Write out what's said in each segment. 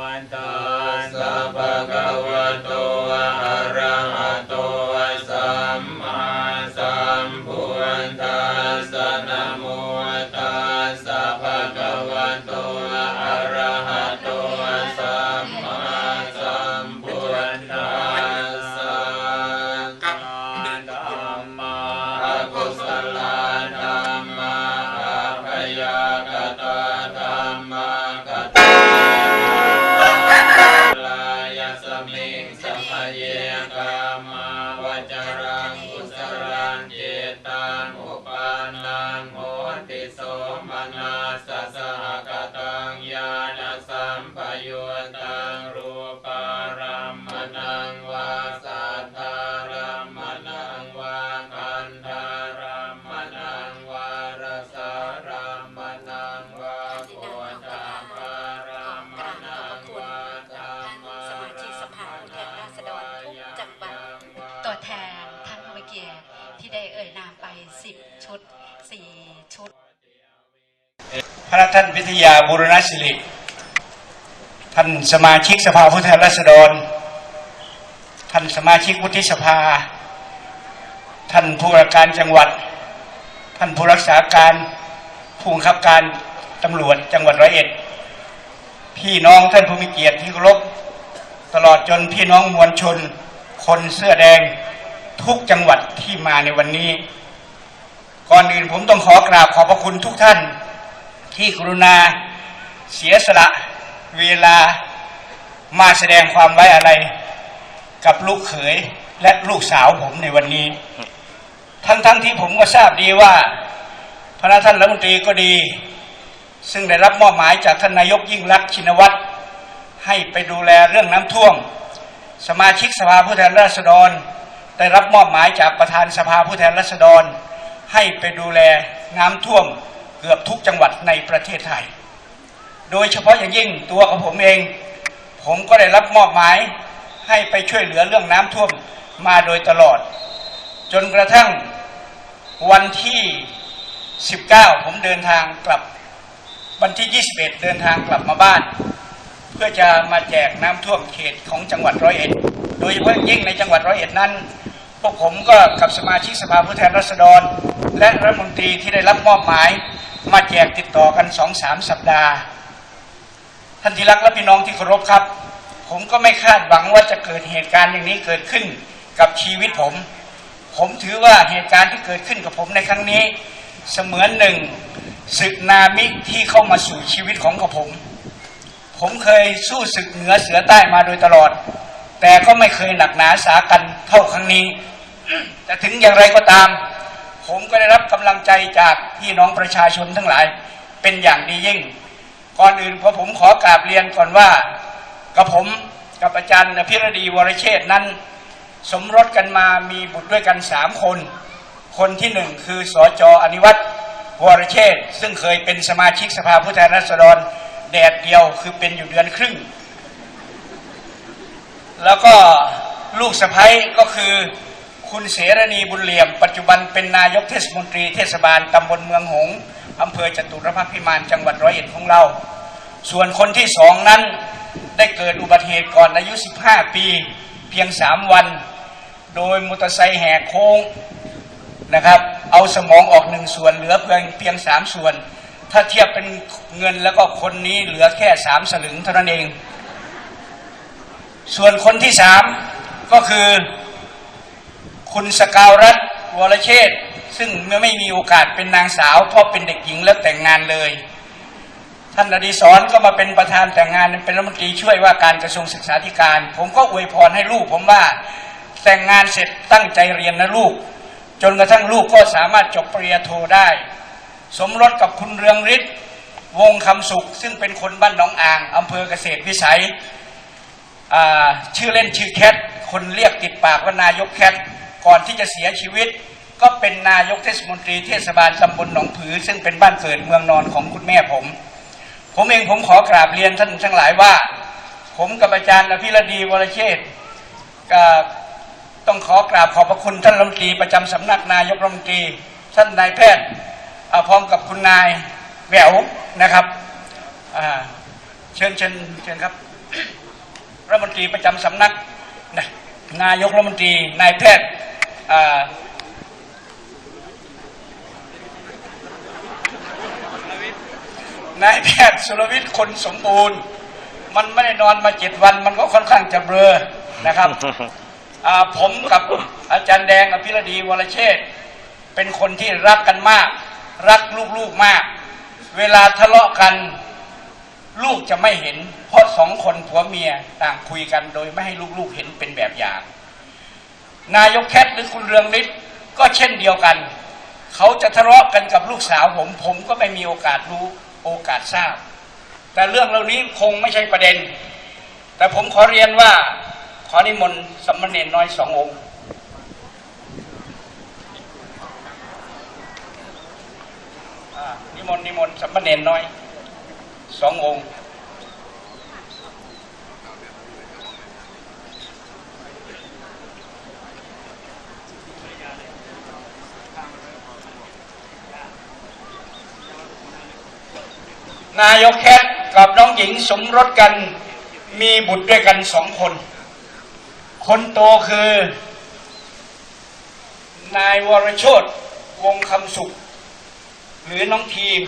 ปันตัสสะ เยกามาวจรังกุสรังเจตังอุปานังโหติโสมนาสสะสหกตังญาณสัมปยุต ที่ได้เอ่ยนามไป 10 ชุด 4 ชุด พระท่านวิทยาบุรณศิริท่านสมาชิกสภาผู้แทนราษฎร ท่านสมาชิกวุฒิสภา ท่านผู้ว่าการจังหวัด ท่านผู้รักษาการผู้บังคับการตำรวจจังหวัดร้อยเอ็ด พี่น้องท่านผู้มีเกียรติที่เคารพตลอดจนพี่น้องมวลชน คนเสื้อแดง ทุกจังหวัดที่มาในวันนี้ ก่อนอื่นผมต้องขอกราบขอบพระคุณทุกท่าน ที่กรุณาเสียสละเวลามาแสดงความไว้อะไร กับลูกเขยและลูกสาวผมในวันนี้ ทั้งๆทที่ผมก็ทราบดีว่าพระท่านรัฐมนตรีก็ดี ซึ่งได้รับมอบหมายจากท่านนายกยิ่งรักชินวัตรให้ไปดูแลเรื่องน้ำท่วม สมาชิกสภาผู้แทนราษฎร ได้รับมอบหมายจากประธานสภาผู้แทนราษฎร ให้ไปดูแลน้ำท่วมเกือบทุกจังหวัดในประเทศไทย โดยเฉพาะอย่างยิ่งตัวของผมเอง ผมก็ได้รับมอบหมายให้ไปช่วยเหลือเรื่องน้ำท่วมมาโดยตลอด จนกระทั่งวันที่ 19 ผมเดินทางกลับ วันที่ 21 เดินทางกลับมาบ้าน เพื่อจะมาแจกน้ำท่วมเขตของจังหวัดร้อยเอ็ด โดยเฉพาะอย่างยิ่งในจังหวัดร้อยเอ็ดนั้น พวกผมก็กับสมาชิกสภาผู้แทนราษฎร และรัฐมนตรีที่ได้รับมอบหมาย มาแจกติดต่อกันสองสามสัปดาห์ ท่านที่รักและพี่น้องที่เคารพครับ ผมก็ไม่คาดหวังว่าจะเกิดเหตุการณ์อย่างนี้เกิดขึ้นกับชีวิตผม ผมถือว่าเหตุการณ์ที่เกิดขึ้นกับผมในครั้งนี้ เสมือนหนึ่งศึกนามิที่เข้ามาสู่ชีวิตของกับผม ผมเคยสู้ศึกเหนือเสือใต้มาโดยตลอด แต่ก็ไม่เคยหนักหนาสากันเท่าครั้งนี้ แต่ถึงอย่างไรก็ตาม ผมก็ได้รับกำลังใจจากพี่น้องประชาชนทั้งหลายเป็นอย่างดียิ่ง ก่อนอื่นพอผมขอกราบเรียนก่อนว่ากับผมกับอาจารย์พิรดีวรเชษนั้น สมรสกันมามีบุตรด้วยกันสามคน คนที่หนึ่งคือสอจออนิวัตรวรเชษซึ่งเคยเป็นสมาชิกสภาผู้แทนราษฎรแดดเดียวคือเป็นอยู่เดือนครึ่ง แล้วก็ลูกสะพ้ยก็คือ คุณเสรณีบุญเหลี่ยม ปัจจุบันเป็นนายกเทศมนตรีเทศบาลตำบลเมืองหงส์อำเภอจตุรพักษ์พิมานจังหวัดร้อยเอ็ดของเรา ส่วนคนที่สองนั้นได้เกิดอุบัติเหตุก่อนอายุ 15 ปี เพียง 3 วัน โดยมอเตอร์ไซค์แหกโค้งนะครับเอาสมองออกหนึ่งส่วนเหลือเพียงเพียงสามส่วน ถ้าเทียบเป็นเงินแล้วก็คนนี้เหลือแค่สามสลึงเท่านั้นเอง ส่วนคนที่สามก็คือ คุณสกาวรัตน์วรเชษซึ่งเมื่อไม่มีโอกาสเป็นนางสาวเพราะเป็นเด็กหญิงแล้วแต่งงานเลย ท่านอดีศรก็มาเป็นประธานแต่งงานเป็นรัฐมนตรีช่วยว่าการกระทรวงศึกษาธิการ ผมก็อวยพรให้ลูกผมว่าแต่งงานเสร็จตั้งใจเรียนนะลูก จนกระทั่งลูกก็สามารถจบปริญญาโทได้ สมรสกับคุณเรืองฤทธิ์วงคำสุข ซึ่งเป็นคนบ้านหนองอ่างอำเภอเกษตรวิสัยชื่อเล่นชื่อแคทคนเรียกติดปากว่านายกแคท ก่อนที่จะเสียชีวิต ก็เป็นนายกเทศมนตรีเทศบาลตำบลหนองผือ ซึ่งเป็นบ้านเกิดเมืองนอนของคุณแม่ผม ผมเองผมขอกราบเรียนท่านทั้งหลายว่า ผมกับอาจารย์อภิรดีวรเชษฐ์ก็ต้องขอกราบขอบพระคุณท่านรัฐมนตรีประจำสำนักนายกรัฐมนตรี ท่านนายแพทย์พร้อมกับคุณนายแหววนะครับเชิญเชิญเชิญครับรัฐมนตรีประจำสำนักนายกรัฐมนตรีนายแพทย์ นายแพทย์สุรวิทย์คนสมบูรณ์ มันไม่ได้นอนมาเจ็ดวัน มันก็ค่อนข้างจะเบลอนะครับอ่าผมกับอาจารย์แดงอภิรดีวรเชษฐ์เป็นคนที่รักกันมาก รักลูกๆมาก เวลาทะเลาะกัน ลูกจะไม่เห็น เพราะสองคนผัวเมียต่างคุยกันโดยไม่ให้ลูกๆเห็นเป็นแบบอย่าง นายกแคทหรือคุณเรืองฤทธิ์ก็เช่นเดียวกัน เขาจะทะเลาะกันกับลูกสาวผม ผมก็ไม่มีโอกาสรู้โอกาสทราบ แต่เรื่องเหล่านี้คงไม่ใช่ประเด็น แต่ผมขอเรียนว่าขอนิมนต์สามเณรน้อยสององค์อ่านิมนต์นิมนต์สามเณรน้อยสององค์ นายกแคทกับน้องหญิงสมรสกันมีบุตรด้วยกันสองคน คนโตคือ นายวรโชตวงคำสุข หรือน้องทีม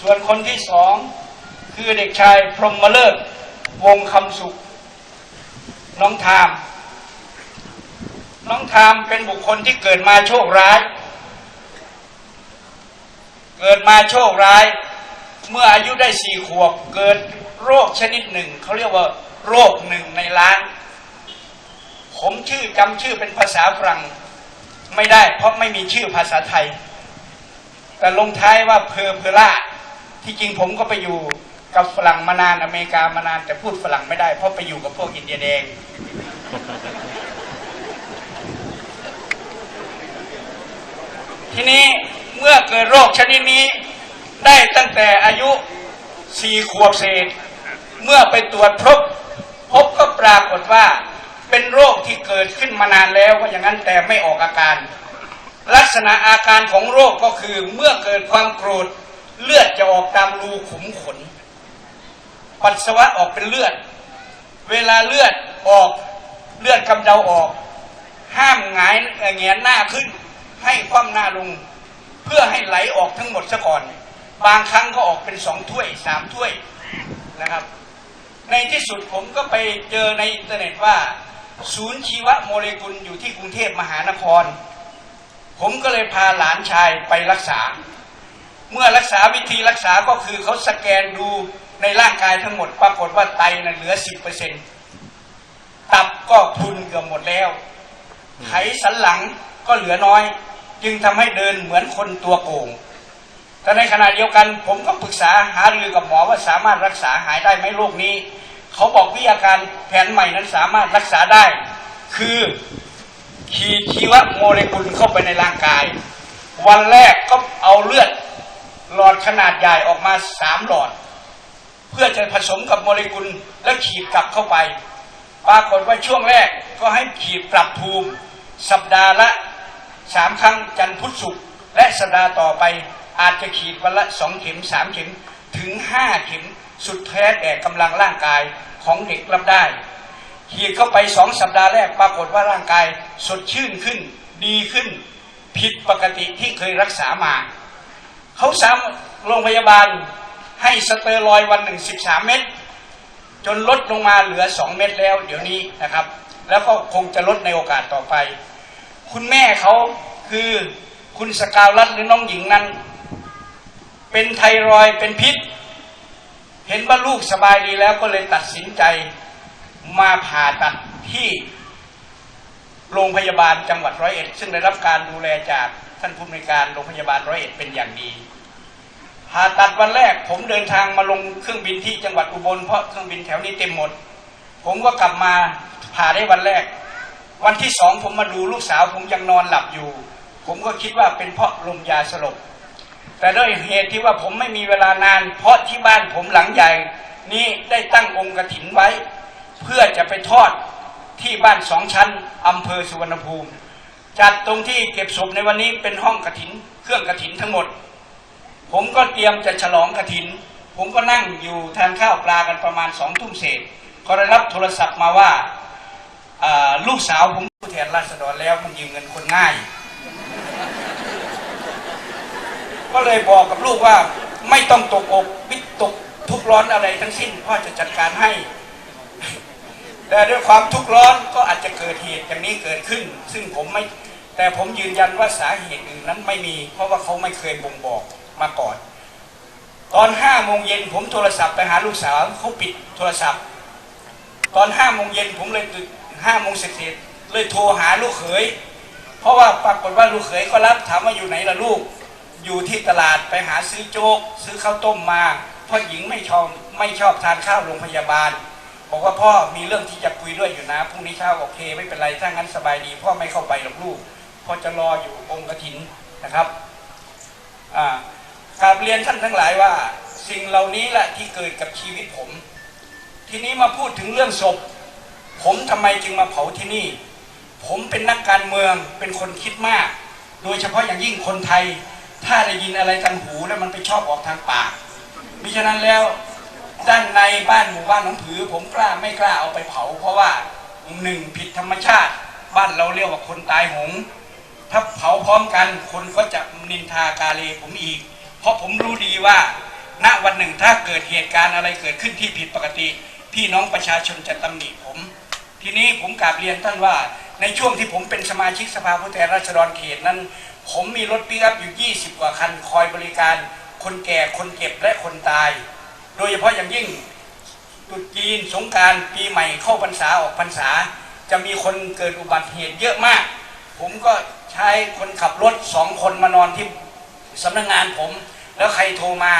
ส่วนคนที่สองคือเด็กชายพรหมเลิศวงคำสุข น้องทาม น้องทามเป็นบุคคลที่เกิดมาโชคร้าย เกิดมาโชคร้าย เมื่ออายุได้สี่ขวบเกิดโรคชนิดหนึ่งเขาเรียกว่า โรคหนึ่งในล้าน ผมชื่อจำชื่อเป็นภาษาฝรั่งไม่ได้ เพราะไม่มีชื่อภาษาไทย แต่ลงท้ายว่าเพอเพล่าที่จริงผมก็ไปอยู่กับฝรั่งมานานอเมริกามานานแต่พูดฝรั่งไม่ได้ เพราะไปอยู่กับพวกอินเดียแดงทีนี้เมื่อเกิดโรคชนิดนี้ ได้ตั้งแต่อายุสี่ขวบเศษ เมื่อไปตรวจพบ พบก็ปรากฏว่าเป็นโรคที่เกิดขึ้นมานานแล้วว่าอย่างนั้นแต่ไม่ออกอาการ ลักษณะอาการของโรคก็คือเมื่อเกิดความโกรธเลือดจะออกตามรูขุมขน ปัสสาวะออกเป็นเลือด เวลาเลือดออกเลือดกำเดาออก ห้ามหงายเอ่อแงนหน้าขึ้น ให้คว่ำหน้าลง เพื่อให้ไหลออกทั้งหมดซะก่อน บางครั้งก็ออกเป็นสองถ้วยสามถ้วยนะครับ ในที่สุดผมก็ไปเจอในอินเทอร์เน็ตว่า ศูนย์ชีวโมเลกุลอยู่ที่กรุงเทพมหานคร ผมก็เลยพาหลานชายไปรักษา เมื่อรักษาวิธีรักษาก็คือเขาสแกนดูในร่างกายทั้งหมด ปรากฏว่าไตน่ะเหลือสิบเปอร์เซ็นตับก็พรุนเกือบหมดแล้ว ไขสันหลังก็เหลือน้อย จึงทำให้เดินเหมือนคนตัวโกง แต่ในขณะเดียวกัน ผมก็ปรึกษาหารือกับหมอว่าสามารถรักษาหายได้ไหมโรคนี้ เขาบอกวิทยาการแผนใหม่นั้นสามารถรักษาได้ คือขีดชีวโมเลกุลเข้าไปในร่างกาย วันแรกก็เอาเลือดหลอดขนาดใหญ่ออกมาสามหลอด เพื่อจะผสมกับโมเลกุลแล้วขีดกลับเข้าไป ปรากฏว่าช่วงแรกก็ให้ขีดปรับภูมิ สัปดาห์ละสามครั้งจันทร์พุธศุกร์และสัปดาห์ต่อไป อาจจะขีดวันละสองเข็มสามเข็มถึงห้าเข็มสุดแท้แต่กำลังร่างกายของเด็กรับได้ขีดเข้าไปสองสัปดาห์แรกปรากฏว่าร่างกายสดชื่นขึ้นดีขึ้น ผิดปกติที่เคยรักษามา เขาสามโรงพยาบาลให้สเตอรอยวันหนึ่งสิบสามเม็ดจนลดลงมาเหลือสองเม็ดแล้ว เดี๋ยวนี้นะครับ แล้วก็คงจะลดในโอกาสต่อไป คุณแม่เขาคือคุณสกาวรัตหรือน้องหญิงนั้น เป็นไทรอยเป็นพิษ เห็นว่าลูกสบายดีแล้วก็เลยตัดสินใจมาผ่าตัดที่โรงพยาบาลจังหวัดร้อยเอ็ด ซึ่งได้รับการดูแลจากท่านผู้อำนวยการโรงพยาบาลร้อยเอ็ดเป็นอย่างดีผ่าตัดวันแรก ผมเดินทางมาลงเครื่องบินที่จังหวัดอุบลเพราะเครื่องบินแถวนี้เต็มหมด ผมก็กลับมาผ่าได้วันแรก วันที่สองผมมาดูลูกสาว ผมยังนอนหลับอยู่ ผมก็คิดว่าเป็นเพราะลมยาสลบ แต่ด้วยเหตุที่ว่าผมไม่มีเวลานาน เพราะที่บ้านผมหลังใหญ่ นี้ได้ตั้งองค์กระถินไว้ เพื่อจะไปทอดที่บ้านสองชั้นอำเภอสุวรรณภูมิ จัดตรงที่เก็บศพในวันนี้เป็นห้องกระถิน เครื่องกระถินทั้งหมด ผมก็เตรียมจะฉลองกระถิน ผมก็นั่งอยู่ทานข้าวปลากันประมาณสองทุ่มเศษก็ได้รับโทรศัพท์มาว่าอ่าลูกสาวผมผู้แทนราษฎรแล้วมันยืมเงินคนง่าย ก็เลยบอกกับลูกว่าไม่ต้องตกอกวิตกทุกข์ร้อนอะไรทั้งสิ้นพ่อจะจัดการให้ แต่ด้วยความทุกข์ร้อนก็อาจจะเกิดเหตุอย่างนี้เกิดขึ้น ซึ่งผมไม่แต่ผมยืนยันว่าสาเหตุอื่นนั้นไม่มี เพราะว่าเขาไม่เคยบ่งบอกมาก่อน ตอนห้าโมงเย็นผมโทรศัพท์ไปหาลูกสาวเขาปิดโทรศัพท์ ตอนห้าโมงเย็นผมเลยห้าโมงเสร็จเลยโทรหาลูกเขยเพราะว่าปรากฏว่าลูกเขยก็รับถามว่าอยู่ไหนล่ะลูก อยู่ที่ตลาดไปหาซื้อโจ๊กซื้อข้าวต้มมาพ่อหญิงไม่ชอบไม่ชอบทานข้าวโรงพยาบาล บอกว่าพ่อมีเรื่องที่จะคุยด้วยอยู่นะพรุ่งนี้เช้าโอเค ไม่เป็นไรถ้างั้นสบายดี พ่อไม่เข้าไปหรอกลูกพ่อจะรออยู่องค์กฐินนะครับกราบเรียนท่านทั้งหลายว่า สิ่งเหล่านี้แหละที่เกิดกับชีวิตผม ทีนี้มาพูดถึงเรื่องศพ ผมทำไมจึงมาเผาที่นี่ ผมเป็นนักการเมืองเป็นคนคิดมาก โดยเฉพาะอย่างยิ่งคนไทย ถ้าได้ยินอะไรทางหูแล้วมันไปชอบออกทางปากมิฉะนั้นแล้วด้านในบ้านหมู่บ้านหนองผือ ผมกล้าไม่กล้าเอาไปเผา เพราะว่าหนึ่งผิดธรรมชาติ บ้านเราเรียกว่าคนตายหง ถ้าเผาพร้อมกันคนก็จะนินทากาเลผมอีก เพราะผมรู้ดีว่า ณวันหนึ่งถ้าเกิดเหตุการณ์อะไรเกิดขึ้นที่ผิดปกติ พี่น้องประชาชนจะตำหนิผม ทีนี้ผมกราบเรียนท่านว่า ในช่วงที่ผมเป็นสมาชิกสภาผู้แทนราษฎรเขตนั้น ผมมีรถปิกอัพอยู่ 20 กว่าคัน คอยบริการ คนแก่คนเจ็บและคนตาย โดยเฉพาะอย่างยิ่งตรุษจีนสงการปีใหม่เข้าพรรษาออกพรรษา จะมีคนเกิดอุบัติเหตุเยอะมาก ผมก็ใช้คนขับรถสองคนมานอนที่สำนักงานผม แล้วใครโทรมา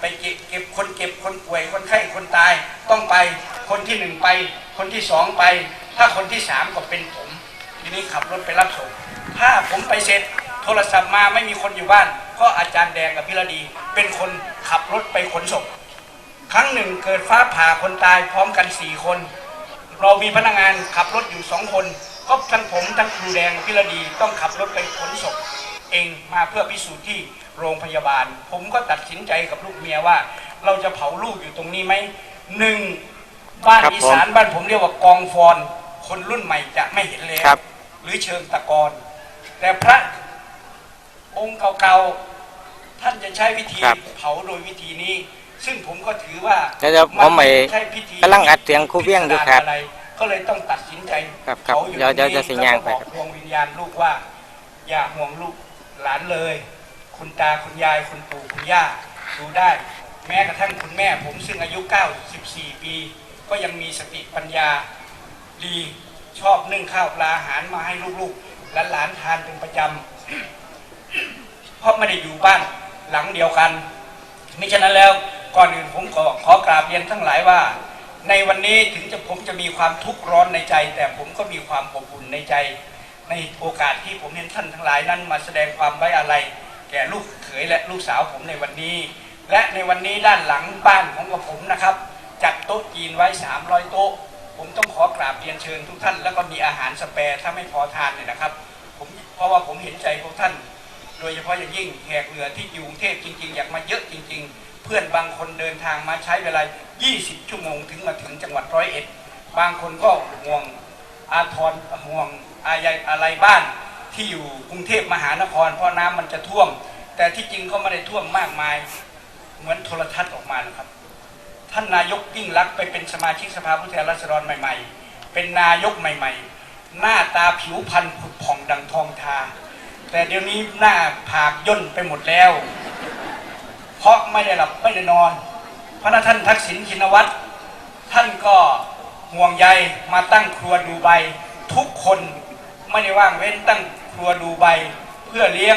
ไปเก็บเก็บคนเก็บคนป่วยคนไข้คนตายต้องไปคนที่หนึ่งไป คนที่สองไป ถ้าคนที่สามก็เป็นผม นี้ขับรถไปรับส่ง ถ้าผมไปเสร็จโทรศัพท์มาไม่มีคนอยู่บ้าน ก็อาจารย์แดงกับพิรดี เป็นคนขับรถไปขนศพครั้งหนึ่งเกิดฟ้าผ่าคนตายพร้อมกันสี่คน เรามีพนักงานขับรถอยู่สองคน ก็ทั้งผมทั้งครูแดงพิรดีต้องขับรถไปขนศพเองมาเพื่อพิสูจน์ที่โรงพยาบาล ผมก็ตัดสินใจกับลูกเมียว่า เราจะเผาลูกอยู่ตรงนี้ไหมหนึ่งบ้านครับอีสานบ้านผมเรียกว่ากองฟอน คนรุ่นใหม่จะไม่เห็นแล้วครับ หรือเชิงตะกอนแต่พระองค์เก่าๆท่านจะใช้วิธีครับ เผาโดยวิธีนี้ ซึ่งผมก็ถือว่าเดี๋ยวๆผมไปใช่พิธีกำลังอัดเสียงครูเบี้ยงอยู่ครับะไรก็เลยต้องตัดสินใจครับครับเผาอยู่เดี๋ยวเดี๋ยวตรงนี้จะสิย่างไปแล้วก็บอกดวงวิญญาณลูกว่า อย่าห่วงลูกหลานเลย คุณตาคุณยายคุณปู่คุณย่าดูได้ แม้กระทั่งคุณแม่ผมซึ่งอายุ 94 ปี ก็ยังมีสติปัญญาดี ชอบนึ่งข้าวปลาอาหารมาให้ลูกๆและหลานทานเป็นประจำเพราะไม่ได้อยู่บ้านหลังเดียวกันมิฉะนั้นแล้วก่อนอื่นผมขอขอกราบเรียนทั้งหลายว่า ในวันนี้ถึงจะผมจะมีความทุกข์ร้อนในใจ แต่ผมก็มีความอบอุ่นในใจ ในโอกาสที่ผมเห็นท่านทั้งหลายนั้นมาแสดงความไว้อาลัยแก่ลูกเขยและลูกสาวผมในวันนี้ และในวันนี้ด้านหลังบ้านของกับผมนะครับ จัดโต๊ะจีนไว้ 300 โต๊ะ ผมต้องขอกราบเรียนเชิญทุกท่าน แล้วก็มีอาหารสแปร์ถ้าไม่พอทานเนี่ยนะครับผมเพราะว่าผมเห็นใจพวกท่าน โดยเฉพาะอย่างยิ่งแขกเรือที่อยู่กรุงเทพจริง ๆ อยากมาเยอะจริง ๆ เพื่อนบางคนเดินทางมาใช้เวลา 20 ชั่วโมงถึงมาถึงจังหวัดร้อยเอ็ดบางคนก็ห่วงอาทรห่วงอายายอะไรบ้านที่อยู่กรุงเทพมหานคร เพราะน้ำมันจะท่วม แต่ที่จริงก็ไม่ได้ท่วมมากมาย เหมือนโทรทัศน์ออกมานะครับ ท่านนายกยิ่งรักไปเป็นสมาชิกสภาผู้แทนราษฎรใหม่ๆ เป็นนายกใหม่ ๆ หน้าตาผิวพรรณผุดผ่องดังทองทา แต่เดี๋ยวนี้หน้าผากย่นไปหมดแล้ว เพราะไม่ได้หลับไม่ได้นอน พระนาท่านทักษิณชินวัตรท่านก็ห่วงใยมาตั้งครัวดูไบทุกคนไม่ได้ว่างเว้นตั้งครัวดูไบเพื่อเลี้ยง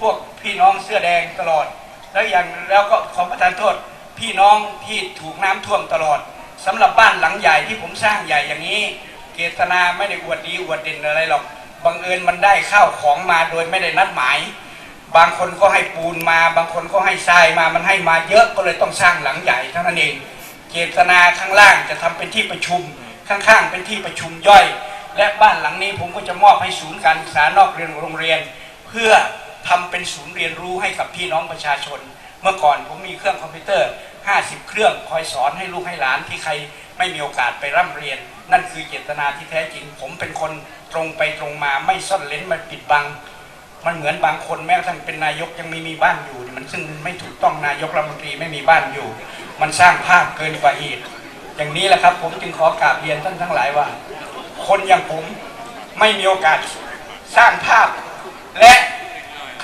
พวกพี่น้องเสื้อแดงตลอด แล้วอย่างแล้วก็ขอประทานโทษ พี่น้องที่ถูกน้ำท่วมตลอดสำหรับบ้านหลังใหญ่ที่ผมสร้างใหญ่อย่างนี้ เกตนาไม่ได้อวดดีอวดเด่นอะไรหรอกบังเอิญมันได้ข้าวของมาโดยไม่ได้นัดหมาย บางคนก็ให้ปูนมา บางคนก็ให้ทรายมามันให้มาเยอะก็เลยต้องสร้างหลังใหญ่เท่านั้นเองเจตนาข้างล่างจะทำเป็นที่ประชุมข้างๆ เป็นที่ประชุมย่อย และบ้านหลังนี้ผมก็จะมอบให้ศูนย์การศึกษานอกเรียนโรงเรียน เพื่อทำเป็นศูนย์เรียนรู้ให้กับพี่น้องประชาชน เมื่อก่อนผมมีเครื่องคอมพิวเตอร์ 50 เครื่องคอยสอนให้ลูกให้หลานที่ใครไม่มีโอกาสไปร่ำเรียน นั่นคือเจตนาที่แท้จริง ผมเป็นคนตรงไปตรงมาไม่ซ่อนเลนมาปิดบัง มันเหมือนบางคนแม้กระทั่งเป็นนายกยังไม่มีบ้านอยู่ มันซึ่งไม่ถูกต้องนายกรัฐมนตรีไม่มีบ้านอยู่ มันสร้างภาพเกินกว่าเหตุอย่างนี้แหละครับ ผมจึงขอกราบเรียนท่านทั้งหลายว่า คนอย่างผมไม่มีโอกาสสร้างภาพ และ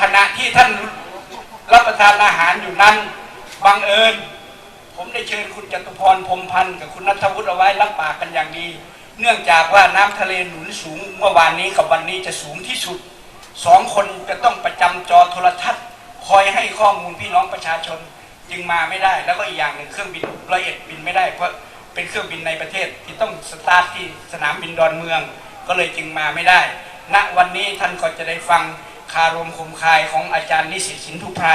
ขณะที่ท่าน รับประทานอาหารอยู่นั้นบังเอิญ ผมได้เชิญคุณจตุพรพรมพันธ์กับคุณนัทวุฒิเอาไว้รับปากกันอย่างดี เนื่องจากว่าน้ำทะเลหนุนสูงเมื่อวานนี้กับวันนี้จะสูงที่สุดสองคนจะต้องประจำจอโทรทัศน์คอยให้ข้อมูลพี่น้องประชาชนจึงมาไม่ได้ แล้วก็อีกอย่างหนึ่งเครื่องบินร้อยเอ็ดบินไม่ได้เพราะเป็นเครื่องบินในประเทศที่ต้องสตาร์ทที่สนามบินดอนเมือง ก็เลยจึงมาไม่ได้ณวันนี้ท่านก็จะได้ฟัง คารมคมคายของอาจารย์นิสิตสินทุพไพร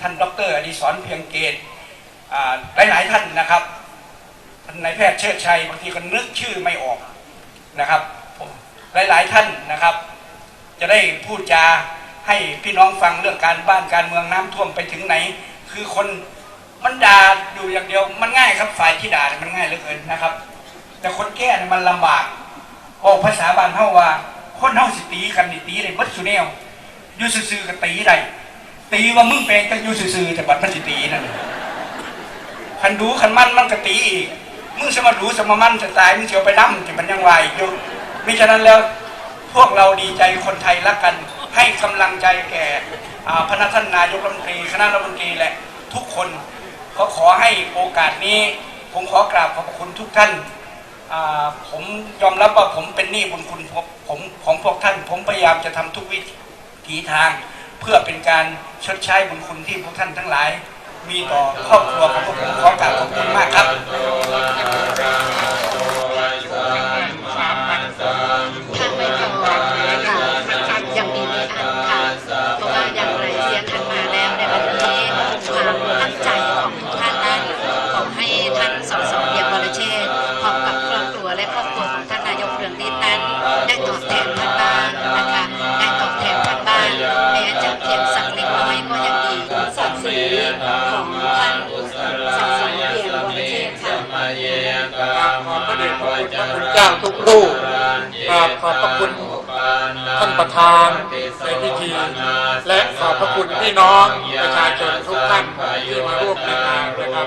ท่านดรอดิศรเพียงเกตอ่ายหลายท่านนะครับท่านนายแพทย์เชิดชัยบางทีก็นึกชื่อไม่ออกนะครับผมหลายท่านนะครับ จะได้พูดจาให้พี่น้องฟังเรื่องการบ้านการเมืองน้ำท่วมไปถึงไหน คือคนมันด่าอยู่อย่างเดียวมันง่ายครับฝ่ายที่ด่ามันง่ายเหลือเกินนะครับ แต่คนแก้มันลำบากออกภาษาบ้านเฮาว่าคนเฮาสิตีกันนี่ตีได้เบิดสุแนว ยู่ซื่อๆก็ตีได้ตีว่ามึงเป็นจังอยู่ซื่อๆแต่บัดมันสิตีนั่นคันดูคันมั่นมันก็ตีอีกมึงสมาดูสมามั่นจะตายมึงเสียวไปนั่มจะมันยังไหวอยู่มิฉะนั้นแล้วพวกเราดีใจคนไทยรักกัน ให้กำลังใจแก่อ่าพระท่านนายกรัฐมนตรีคณะรัฐมนตรีและทุกคนก็ขอให้โอกาสนี้ ผมขอกราบขอบคุณทุกท่านผมยอมรับว่าผมเป็นหนี้บุญคุณผมของพวกท่าน ผมพยายามจะทำทุกวิธ กีทาง เพื่อเป็นการชดใช้บุญคุณที่พวกท่านทั้งหลาย มีต่อครอบครัวของพวกผมขอกราบขอบคุณมากครับ คุณธเจ้าทุกรูปกราบขอบพระคุณท่านประธานในพิธี และขอบพระคุณพี่น้องประชาชนทุกท่านที่มาร่วมในงานนะครับ